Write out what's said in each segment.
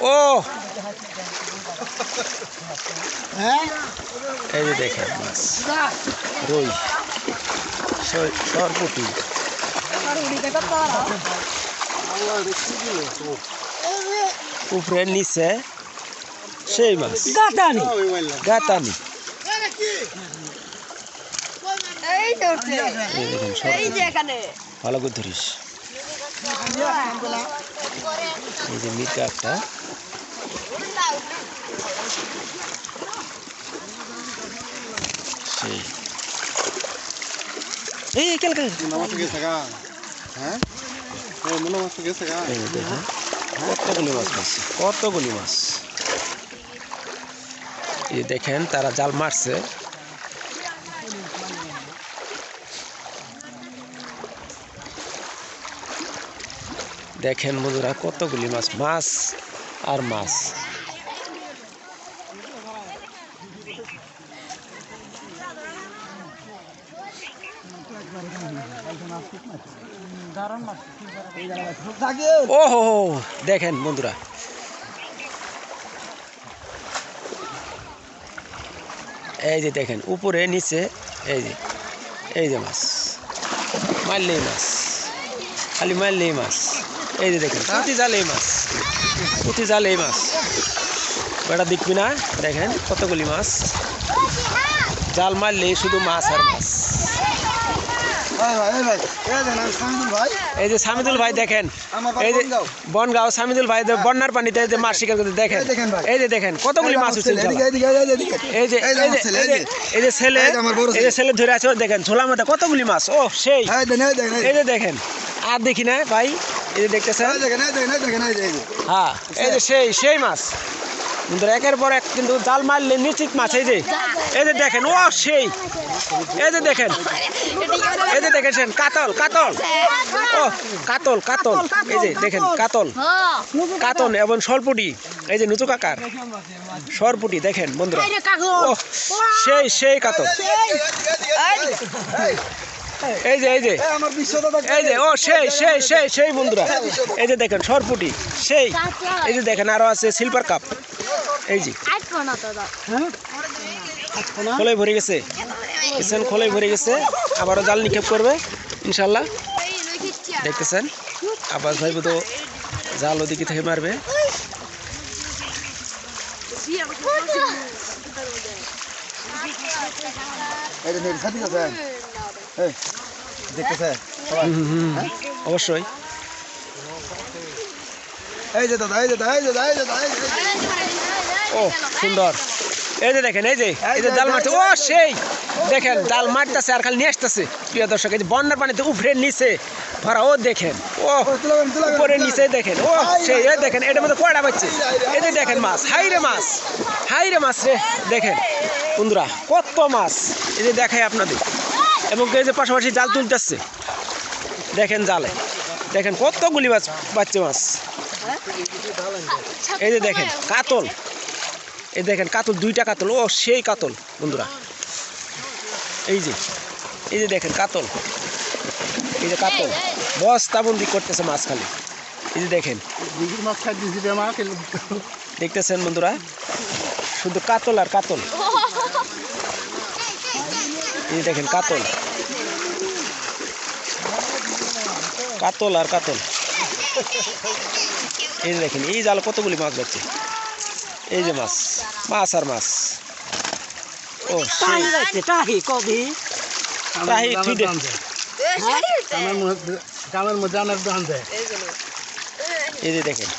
ও। হ্যাঁ? এই যে দেখেন মাছ রুই সর- সরপুটি। উপরে নিচে সেই মাছ। গাতানি। গাতানি। ভালো করে ধরিস। এই যে মির্কা একটা এই মাছ গেছে গা। হ্যাঁ? এই মনে মাছ গেছে গা। এই দেখেন কতগুলি মাছ পাচ্ছি কতগুলি মাছ। এই দেখেন তারা জাল মারছে। দেখেন বন্ধুরা কতগুলি মাছ। মাছ আর মাছ। ও হো দেখেন বন্ধুরা। এই যে দেখেন, উপরে, নিচে, এই যে এই যে মাছ। মারলেই মাছ। খালি মারলেই মাছ। এই যে দেখেন জালেই মাছ। পুঁতি জালেই মাছ বেড়া দেখবি না দেখেন কতগুলি মাছ জাল মারলেই শুধু মাছ আর মাছ এই এই এই যে সামিদুল ভাই দেখেন এই যে বনগাঁও। সামিদুল ভাই বন্যার পানিতে এই যে মাছ শিকার করতে দেখেন এই। এই যে দেখেন কতগুলি মাছ উঠছে এই যে এই যে এই ছেলে, এই এই যে। এই ছেলে এই এই ধরে আছে দেখেন ঝোলা মধ্যে কতগুলি মাছ ও সেই এই এই এই যে দেখেন আর দেখি না ভাই এই যে দেখতেছেন হ্যাঁ এই যে সেই সেই মাছ একের পর এক কিন্তু জাল মারলে নিশ্চিত মাছ এই যে এই যে দেখেন ও সেই এই যে দেখেন এই যে দেখেছেন কাতল কাতল ও কাতল কাতল এই যে দেখেন কাতল কাতল এবং সরপুটি এই যে নুচু কাকার সরপুটি দেখেন বন্ধুরা ও সেই সেই কাতল এই যে এই যে। এই আমার বিশ্বদাতা এই যে ও সেই সেই সেই সেই বন্ধুরা। এই যে দেখেন সরপুটি সেই। এই যে দেখেন আরও আছে সিলভার কাপ এই যে। খোলাই ভরে গেছে। কিষান খোলাই ভরে গেছে। আবারও জাল নিক্ষেপ করবে ইনশাল্লাহ দেখতেছেন? আবাস ভাই তো জাল ওদিকে থেকে মারবে। এই যে সাথী আছে এই দেখতেছে। অবশ্যই এই যে দাদা এই যে দাদা এই যে দাদা এই যে দাদা ও সুন্দর এই যে দেখেন এই যে এই যে জাল মারছে ও সেই দেখেন জাল মারতেছে আর খালি নিয়ে আসতেছে প্রিয় দর্শক এই যে বন্যার পানিতে উপরে নিচে ভরা ও দেখেন ও উপরে নিচে দেখেন ও সেই এই দেখেন এটার মধ্যে কয়টা পাচ্ছে এই যে দেখেন মাছ হাই রে মাছ হাই রে মাছ রে দেখেন বন্ধুরা কত মাছ এই যে দেখাই আপনাদের এবং এই যে পাশাপাশি জাল তুলতেছে। দেখেন জালে। দেখেন কতগুলি মাছ বাচ্চা মাছ। এই যে দেখেন কাতল। এই দেখেন কাতল দুইটা কাতল। ও সেই কাতল বন্ধুরা। এই যে এই যে দেখেন কাতল। এই যে কাতল। বস্তাবন্দি করতেছে মাছ খালি। এই যে দেখেন। দেখতেছেন বন্ধুরা? শুধু কাতল আর কাতল। এই দেখেন, কাতল। কাতল আর কাতল। এই দেখেন, এই জাল কতগুলি মাছ যাচ্ছে এই যে মাছ মাছ আর মাছ। ও টাহি কবি তাহি দাম দেয় এই যে দেখেন,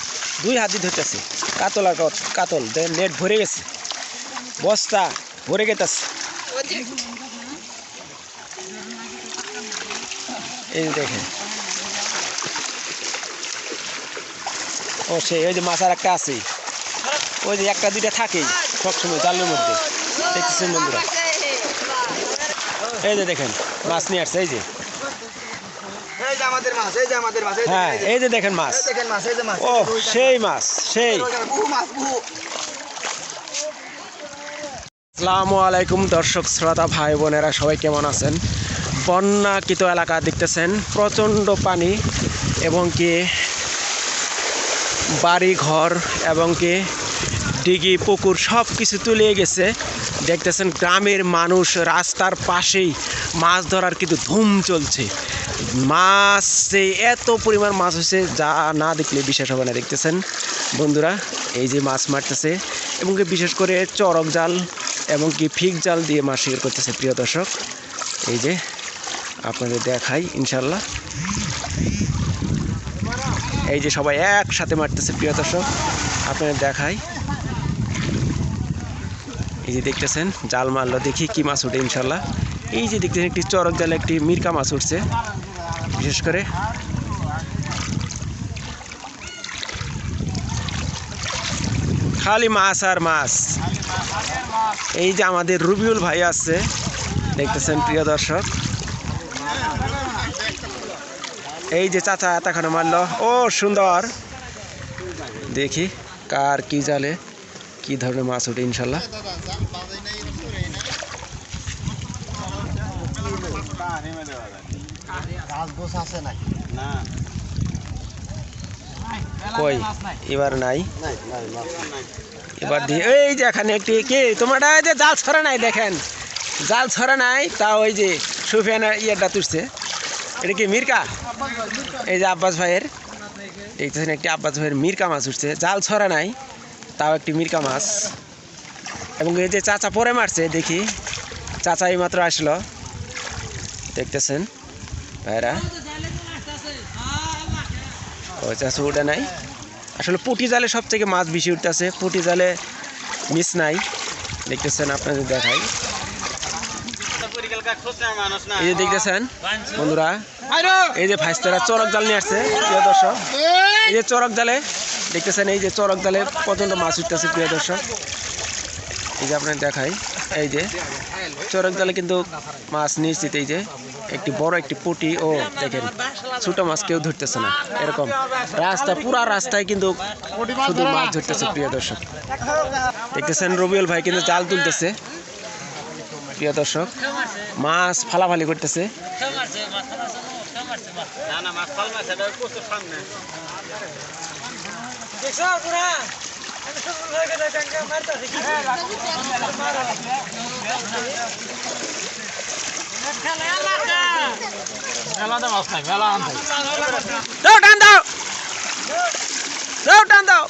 দুই হাত দিয়ে ধরতেছে। কাতল আর কাতল দেখেন নেট ভরে গেছে। বস্তা ভরে গেতেছে। এই দেখেন। ও সেই ওই যে মাছ আর একটা আছে। ওই যে একটা দুইটা থাকেই সবসময় জালের মধ্যে। দেখতেছেন বন্ধুরা? এই যে দেখেন মাছ নিয়ে আসছে এই যে। হ্যাঁ এই যে। দেখেন মাছ। ও সেই মাছ সেই। আসসালামু আলাইকুম দর্শক শ্রোতা ভাই বোনেরা সবাই কেমন আছেন? বন্যাকৃত এলাকা দেখতেছেন। প্রচণ্ড পানি এবং কি বাড়ি ঘর এবং কি ডিগি, পুকুর সব কিছু তুলে গেছে। দেখতেছেন গ্রামের মানুষ রাস্তার পাশেই মাছ ধরার কিন্তু ধুম চলছে। মাছে এত পরিমাণ মাছ হয়েছে যা না দেখলে বিশ্বাস হবে না, দেখতেছেন? বন্ধুরা, এই যে মাছ মারতেছে এবং কি বিশেষ করে চরক জাল এবং কি ফিক জাল দিয়ে মাছ শিকার করতেছে, প্রিয় দর্শক। এই যে আপনাদের দেখাই ইনশাল্লাহ এই যে সবাই একসাথে মারতেছে, প্রিয় দর্শক, আপনাদের দেখাই। এই যে দেখতেছেন, জাল মারলো, দেখি কি মাছ উঠে ইনশাল্লাহ এই যে দেখতেছেন, একটি চরক জালে একটি মিরকা মাছ উঠছে, বিশেষ করে। খালি মাছ আর মাছ। এই যে আমাদের রুবিউল ভাই আছে, দেখতেছেন, প্রিয় দর্শক। এই যে চাচা এতখানে মারলো। ও, সুন্দর। দেখি কার কি জালে, কি ধরনের মাছ ওঠে, ইনশাল্লাহ। কই? এবার নাই? এবার এই যে একটি কি? তোমার এই যে জাল নাই, দেখেন। জাল নাই, তা ওই যে ইয়েটা এটা কি মির্কা? এই যে আব্বাস ভাইয়ের, দেখতেছেন একটি আব্বাস ভাইয়ের মির্কা মাছ উঠছে। জাল ছড়া নাই, তাও একটি মির্কা মাছ। এবং এই যে চাচা পরে মারছে, দেখি। চাচা এই মাত্র আসলো। দেখতেছেন ভাইরা ও, চাচা উঠে নাই। আসলে পুটি জালে সব থেকে মাছ বেশি উঠতেছে। পুটি জালে মিস নাই। দেখতেছেন, আপনাদের দেখাই। এই যে দেখতেছেন বন্ধুরা এই যে ভাইস্তারা চরক জাল নিয়ে আসছে প্রিয় দর্শক। এই। যে চরক জালে দেখতেছেন এই যে চরক জালে প্রচণ্ড মাছ উঠতেছে প্রিয় দর্শক। এই যে আপনার দেখাই এই যে চরক জালে কিন্তু মাছ নিশ্চিত এই যে একটি বড় একটি পুটি। ও দেখেন ছোট মাছ কেউ ধরতেছে না এরকম। রাস্তা পুরা রাস্তায় কিন্তু শুধু মাছ ধরতেছে প্রিয় দর্শক। দেখতেছেন রবিউল ভাই কিন্তু জাল তুলতেছে। প্রিয় দর্শক মাছ ফালাফালি করতেছে। দাও টান দাও। দাও টান দাও।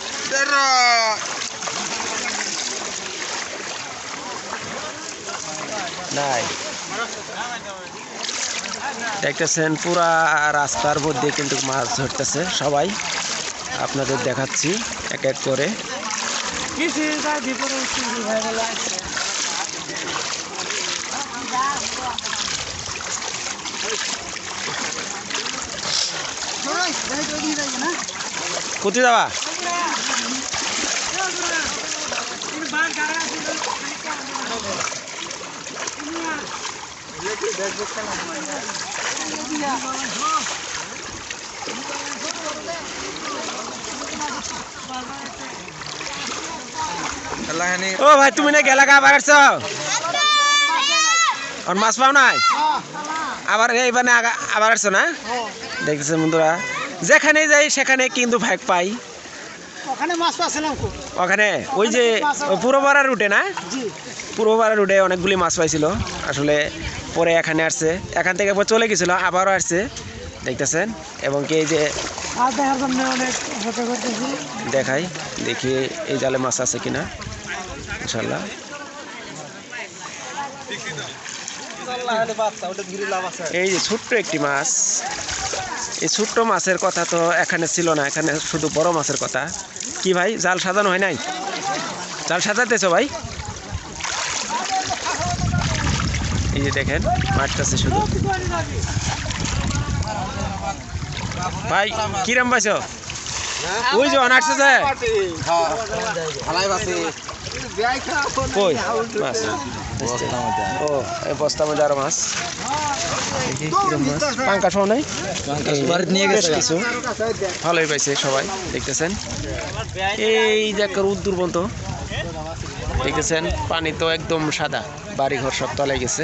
নাই। দেখতেছেন, পুরা রাস্তার মধ্যে কিন্তু মাছ ধরতেছে সবাই। আপনাদের দেখাচ্ছি এক এক করে। কোথায় যাবা? ও ভাই তুমি না গেলা আবার আসছো? আর মাছ পাও নাই? আবার এইবার না আবার আসছো না? দেখতেছেন বন্ধুরা? যেখানে যাই সেখানে কিন্তু ভাগ পাই। ওখানে মাছ পাচ্ছিলাম ওখানে? ওই যে পূর্বপাড়া রুটে না? পূর্বপাড়া রুটে অনেকগুলি মাছ পাইছিল। আসলে পরে এখানে আসছে। এখান থেকে পর চলে গেছিল আবারও আসছে। দেখতেছেন? এবং কি এই যে দেখাই দেখি এই জালে মাছ আছে কিনা। ইনশাল্লাহ এই যে ছোট্ট একটি মাছ। এই ছোট্ট মাছের কথা তো এখানে ছিল না এখানে শুধু বড় মাছের কথা। কি ভাই জাল সাজানো হয় নাই? জাল সাজাতেছো ভাই? এই যে দেখেন মাছটাছে শুধু। ভাই কিরম পাইছো? ওই যে অনার্সে যে হালাই কই? মাছ ও এই বস্তার মধ্যে আরও মাছ। পাঙ্কা সহ নাই? নিয়ে গেছে। কিছু। ভালোই পাইছে সবাই দেখতেছেন। এই একটা উদ্দূর পর্যন্ত দেখতেছেন পানি তো একদম সাদা। বাড়ি ঘর সব তলায় গেছে।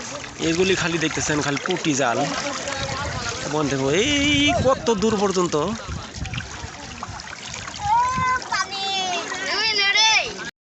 এগুলি খালি দেখতেছেন খালি পুটি জাল। দেখো এই কত দূর পর্যন্ত?